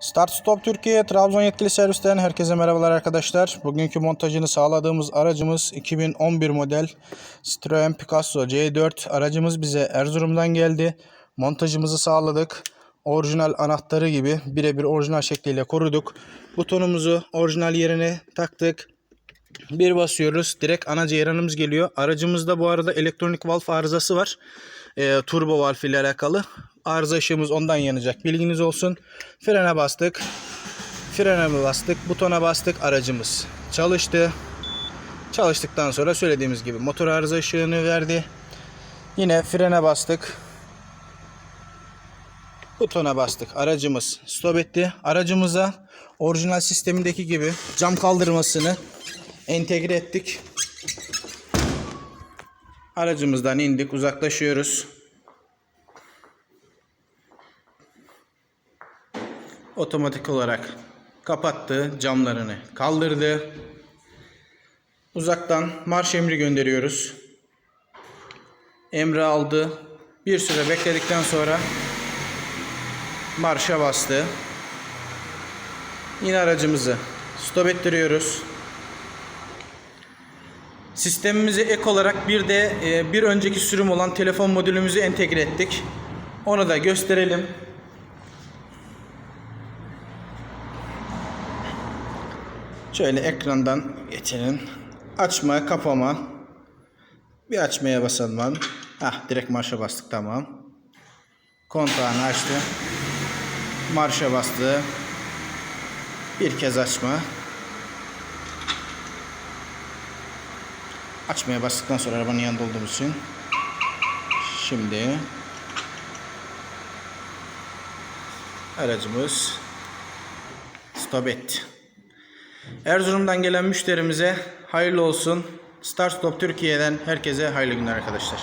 Start Stop Türkiye Trabzon yetkili servisten herkese merhabalar arkadaşlar. Bugünkü montajını sağladığımız aracımız 2011 model Citroen Picasso C4 aracımız bize Erzurum'dan geldi. Montajımızı sağladık. Orijinal anahtarı gibi birebir orijinal şekliyle koruduk. Butonumuzu orijinal yerine taktık. Bir basıyoruz. Direkt ana ceyranımız geliyor. Aracımızda bu arada elektronik valve arızası var. Ee, turbo valve ile alakalı. Arıza ışığımız ondan yanacak. Bilginiz olsun. Frene bastık. Frene bastık. Butona bastık. Aracımız çalıştı. Çalıştıktan sonra söylediğimiz gibi motor arıza ışığını verdi. Yine frene bastık. Butona bastık. Aracımız stop etti. Aracımıza orijinal sistemindeki gibi cam kaldırmasını entegre ettik. Aracımızdan indik, uzaklaşıyoruz. Otomatik olarak kapattı, camlarını kaldırdı. Uzaktan marş emri gönderiyoruz. Emri aldı. Bir süre bekledikten sonra marşa bastı. Yine aracımızı stop ettiriyoruz. Sistemimize ek olarak bir de e, bir önceki sürüm olan telefon modülümüzü entegre ettik. Onu da gösterelim. Şöyle ekrandan geçelim. Açma, kapama. Bir açmaya basalım. Hah, direkt marşa bastık tamam. Kontağını açtı. Marşa bastı. Bir kez açma. Açmaya bastıktan sonra arabanın yanında olduğumuz için. Şimdi aracımız stop etti. Erzurum'dan gelen müşterimize hayırlı olsun. Start Stop Türkiye'den herkese hayırlı günler arkadaşlar.